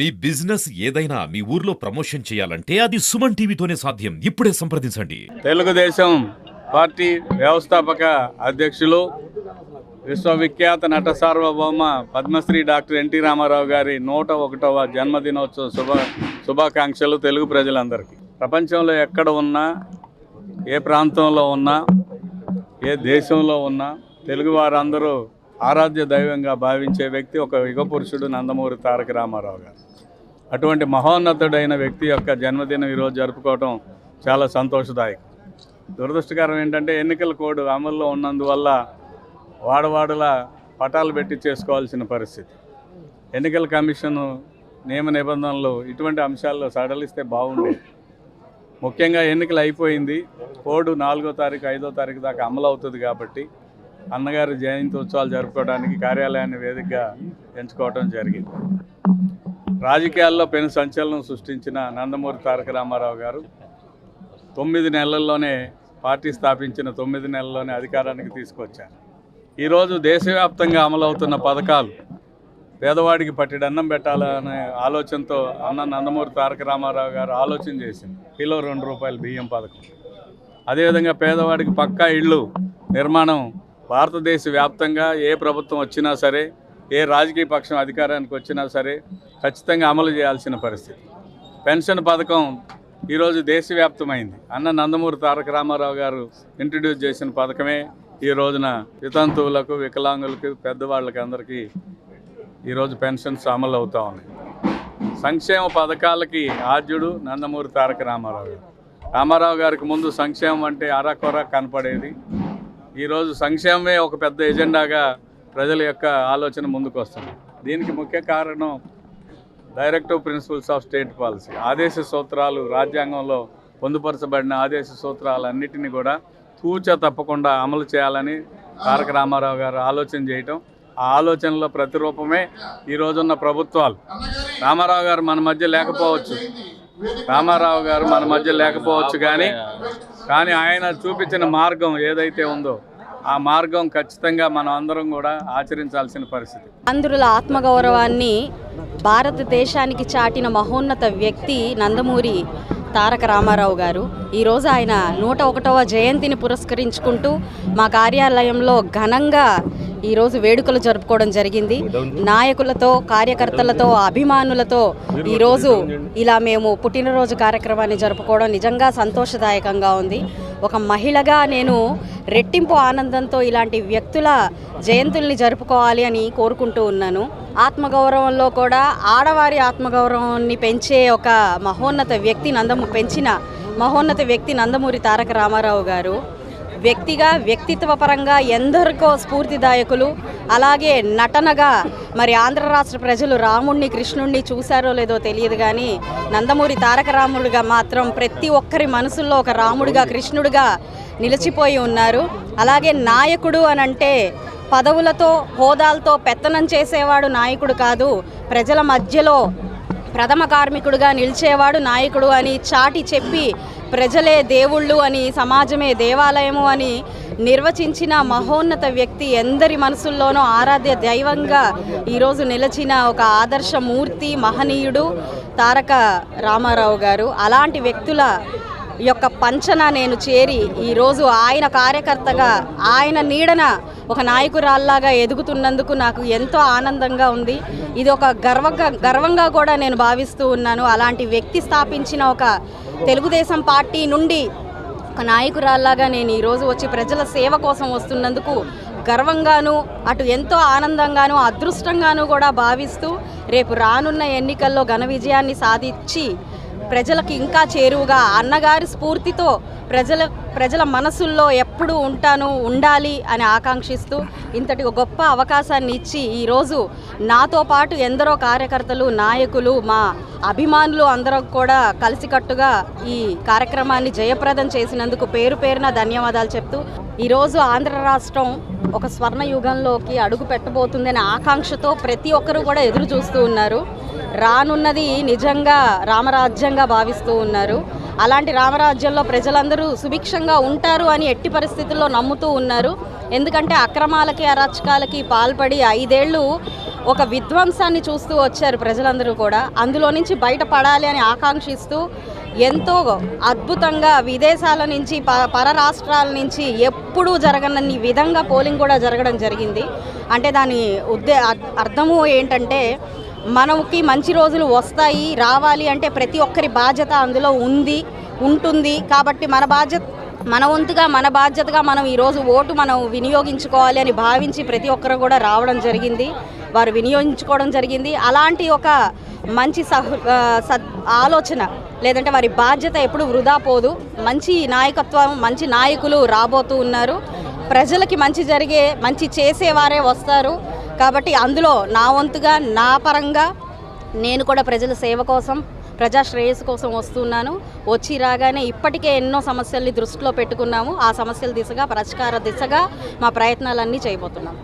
మీ business ఏదైనా మీ ఊర్లో promotion చేయాలంటే అది సుమన్ టీవీతోనే సాధ్యం. ఇప్పుడే సంప్రదించండి. తెలుగుదేశం పార్టీ వ్యవస్థాపక అధ్యక్షులు విశ్వవిఖ్యాత నట సార్వభౌమ పద్మశ్రీ డాక్టర్ ఎన్టీ రామారావు గారి నూట ఒకటవ జన్మదినోత్సవ శుభ శుభాకాంక్షలు తెలుగు ప్రజలందరికీ. ప్రపంచంలో ఎక్కడ ఉన్నా ఏ ప్రాంతంలో ఉన్నా ఏ దేశంలో ఉన్నా తెలుగు వారందరూ ఆరాధ్య దైవంగా భావించే వ్యక్తి ఒక యుగ పురుషుడు నందమూరి తారక రామారావు గారు. అటువంటి మహోన్నతుడైన వ్యక్తి యొక్క జన్మదినం ఈరోజు జరుపుకోవటం చాలా సంతోషదాయకం. దురదృష్టకరం ఏంటంటే ఎన్నికల కోడ్ అమల్లో ఉన్నందువల్ల వాడవాడలా పటాలు పెట్టి చేసుకోవాల్సిన పరిస్థితి. ఎన్నికల కమిషన్ నియమ నిబంధనలు ఇటువంటి అంశాల్లో సడలిస్తే బాగుండేది ముఖ్యంగా ఎన్నికలు అయిపోయింది. కోడ్ నాలుగో తారీఖు ఐదో తారీఖు దాకా అమలు అవుతుంది కాబట్టి అన్నగారి జయంతి ఉత్సవాలు జరుపుకోవడానికి కార్యాలయాన్ని వేదికగా ఎంచుకోవడం జరిగింది. రాజకీయాల్లో పెను సంచలనం సృష్టించిన నందమూరి తారక రామారావు గారు తొమ్మిది నెలల్లోనే పార్టీ స్థాపించిన తొమ్మిది నెలల్లోనే అధికారానికి తీసుకొచ్చారు. ఈరోజు దేశవ్యాప్తంగా అమలవుతున్న పథకాలు పేదవాడికి పట్టిడన్నం పెట్టాలనే ఆలోచనతో అన్న నందమూరి తారక రామారావు గారు ఆలోచన చేసింది. కిలో రెండు రూపాయల బియ్యం పథకం. అదేవిధంగా పేదవాడికి పక్కా ఇళ్ళు నిర్మాణం భారతదేశ వ్యాప్తంగా ఏ ప్రభుత్వం వచ్చినా సరే ఏ రాజకీయ పక్షం అధికారానికి వచ్చినా సరే ఖచ్చితంగా అమలు చేయాల్సిన పరిస్థితి. పెన్షన్ పథకం ఈరోజు దేశవ్యాప్తమైంది. అన్న నందమూరి తారక రామారావు గారు ఇంట్రడ్యూస్ చేసిన పథకమే ఈ రోజున వితంతువులకు వికలాంగులకు పెద్దవాళ్ళకి అందరికీ ఈరోజు పెన్షన్స్ అమలు అవుతూ ఉన్నాయి. సంక్షేమ పథకాలకి ఆద్యుడు నందమూరి తారక రామారావు గారు. రామారావు గారికి ముందు సంక్షేమం అంటే అరాకొర కనపడేది. ఈరోజు సంక్షేమమే ఒక పెద్ద ఎజెండాగా ప్రజల యొక్క ఆలోచన ముందుకు వస్తుంది. దీనికి ముఖ్య కారణం directive principles of state policy. ఆదేశ సూత్రాలు రాజ్యాంగంలో పొందుపరచబడిన ఆదేశ సూత్రాలన్నిటినీ కూడా తూచ తప్పకుండా అమలు చేయాలని తారక రామారావు గారు ఆలోచన చేయటం ఆ ఆలోచనలో ప్రతిరూపమే ఈ రోజున్న ప్రభుత్వాలు. రామారావు గారు మన మధ్య లేకపోవచ్చు. రామారావు గారు మన మధ్య లేకపోవచ్చు కానీ కానీ ఆయన చూపించిన మార్గం ఏదైతే ఉందో ఆ మార్గం ఖచ్చితంగా మనం అందరం కూడా ఆచరించాల్సిన పరిస్థితి. అందరుల ఆత్మగౌరవాన్ని భారతదేశానికి చాటిన మహోన్నత వ్యక్తి నందమూరి తారక రామారావు గారు. ఈరోజు ఆయన నూట ఒకటవ జయంతిని పురస్కరించుకుంటూ మా కార్యాలయంలో ఘనంగా ఈరోజు వేడుకలు జరుపుకోవడం జరిగింది. నాయకులతో కార్యకర్తలతో అభిమానులతో ఈరోజు ఇలా మేము పుట్టినరోజు కార్యక్రమాన్ని జరుపుకోవడం నిజంగా సంతోషదాయకంగా ఉంది. ఒక మహిళగా నేను రెట్టింపు ఆనందంతో ఇలాంటి వ్యక్తుల జయంతుల్ని జరుపుకోవాలి అని కోరుకుంటూ ఉన్నాను. ఆత్మగౌరవంలో కూడా ఆడవారి ఆత్మగౌరవాన్ని పెంచే ఒక మహోన్నత వ్యక్తి నందము పెంచిన మహోన్నత వ్యక్తి నందమూరి తారక రామారావు గారు. వ్యక్తిగా వ్యక్తిత్వ పరంగా ఎందరికో స్ఫూర్తిదాయకులు అలాగే నటనగా మరి ఆంధ్ర రాష్ట్ర ప్రజలు రాముణ్ణి కృష్ణుణ్ణి చూశారో లేదో తెలియదు కానీ నందమూరి తారక రాముడిగా మాత్రం ప్రతి ఒక్కరి మనసుల్లో ఒక రాముడిగా కృష్ణుడిగా నిలిచిపోయి ఉన్నారు. అలాగే నాయకుడు అని అంటే పదవులతో హోదాలతో పెత్తనం చేసేవాడు నాయకుడు కాదు ప్రజల మధ్యలో ప్రథమ కార్మికుడుగా నిలిచేవాడు నాయకుడు అని చాటి చెప్పి ప్రజలే దేవుళ్ళు అని సమాజమే దేవాలయము అని నిర్వచించిన మహోన్నత వ్యక్తి ఎందరి మనసుల్లోనూ ఆరాధ్య దైవంగా ఈరోజు నిలిచిన ఒక ఆదర్శమూర్తి మహనీయుడు తారక రామారావు గారు. అలాంటి వ్యక్తుల యొక్క పంచన నేను చేరి ఈరోజు ఆయన కార్యకర్తగా ఆయన నీడన ఒక నాయకురాల్లాగా ఎదుగుతున్నందుకు నాకు ఎంతో ఆనందంగా ఉంది. ఇది ఒక గర్వంగా గర్వంగా కూడా నేను భావిస్తూ ఉన్నాను. అలాంటి వ్యక్తి స్థాపించిన ఒక తెలుగుదేశం పార్టీ నుండి ఒక నాయకురాల్లాగా నేను ఈరోజు వచ్చి ప్రజల సేవ కోసం వస్తున్నందుకు గర్వంగాను అటు ఎంతో ఆనందంగాను అదృష్టంగాను కూడా భావిస్తూ రేపు రానున్న ఎన్నికల్లో ఘన విజయాన్ని సాధించి ప్రజలకు ఇంకా చేరువుగా. అన్నగారి స్ఫూర్తితో ప్రజల ప్రజల మనసుల్లో ఎప్పుడూ ఉంటాను ఉండాలి అని ఆకాంక్షిస్తూ ఇంతటి ఒక గొప్ప అవకాశాన్ని ఇచ్చి ఈరోజు నాతో పాటు ఎందరో కార్యకర్తలు నాయకులు మా అభిమానులు అందరం కూడా కలిసికట్టుగా ఈ కార్యక్రమాన్ని జయప్రదం చేసినందుకు పేరు పేరున ధన్యవాదాలు చెప్తూ ఈరోజు ఆంధ్ర రాష్ట్రం ఒక స్వర్ణ యుగంలోకి అడుగు పెట్టబోతుందనే ఆకాంక్షతో ప్రతి ఒక్కరూ కూడా ఎదురు చూస్తూ ఉన్నారు. రానున్నది నిజంగా రామరాజ్యంగా భావిస్తూ ఉన్నారు. అలాంటి రామరాజ్యంలో ప్రజలందరూ సుభిక్షంగా ఉంటారు అని ఎట్టి పరిస్థితుల్లో నమ్ముతూ ఉన్నారు. ఎందుకంటే అక్రమాలకి అరాచకాలకి పాల్పడి ఐదేళ్ళు ఒక విధ్వంసాన్ని చూస్తూ వచ్చారు ప్రజలందరూ కూడా. అందులో నుంచి బయటపడాలి అని ఆకాంక్షిస్తూ ఎంతో అద్భుతంగా విదేశాల నుంచి ప పర రాష్ట్రాల నుంచి ఎప్పుడూ జరగనన్ని విధంగా పోలింగ్ కూడా జరగడం జరిగింది. అంటే దాని ఉద్దే అర్- అర్థము ఏంటంటే మనకి మంచి రోజులు వస్తాయి రావాలి అంటే ప్రతి ఒక్కరి బాధ్యత అందులో ఉంది ఉంటుంది. కాబట్టి మన బాధ్యత మన వంతుగా మన బాధ్యతగా మనం ఈరోజు ఓటు మనం వినియోగించుకోవాలి అని భావించి ప్రతి ఒక్కరు కూడా రావడం జరిగింది. వారు వినియోగించుకోవడం జరిగింది. అలాంటి ఒక మంచి సహ ఆలోచన లేదంటే వారి బాధ్యత ఎప్పుడు వృధా పోదు. మంచి నాయకత్వం మంచి నాయకులు రాబోతూ ఉన్నారు. ప్రజలకి మంచి జరిగే మంచి చేసేవారే వస్తారు. కాబట్టి అందులో నా వంతుగా నా పరంగా నేను కూడా ప్రజల సేవ కోసం ప్రజా శ్రేయస్సు కోసం వస్తున్నాను. వచ్చి రాగానే ఇప్పటికే ఎన్నో సమస్యల్ని దృష్టిలో పెట్టుకున్నాము. ఆ సమస్యల దిశగా పరిష్కార దిశగా మా ప్రయత్నాలన్నీ చేయబోతున్నాం.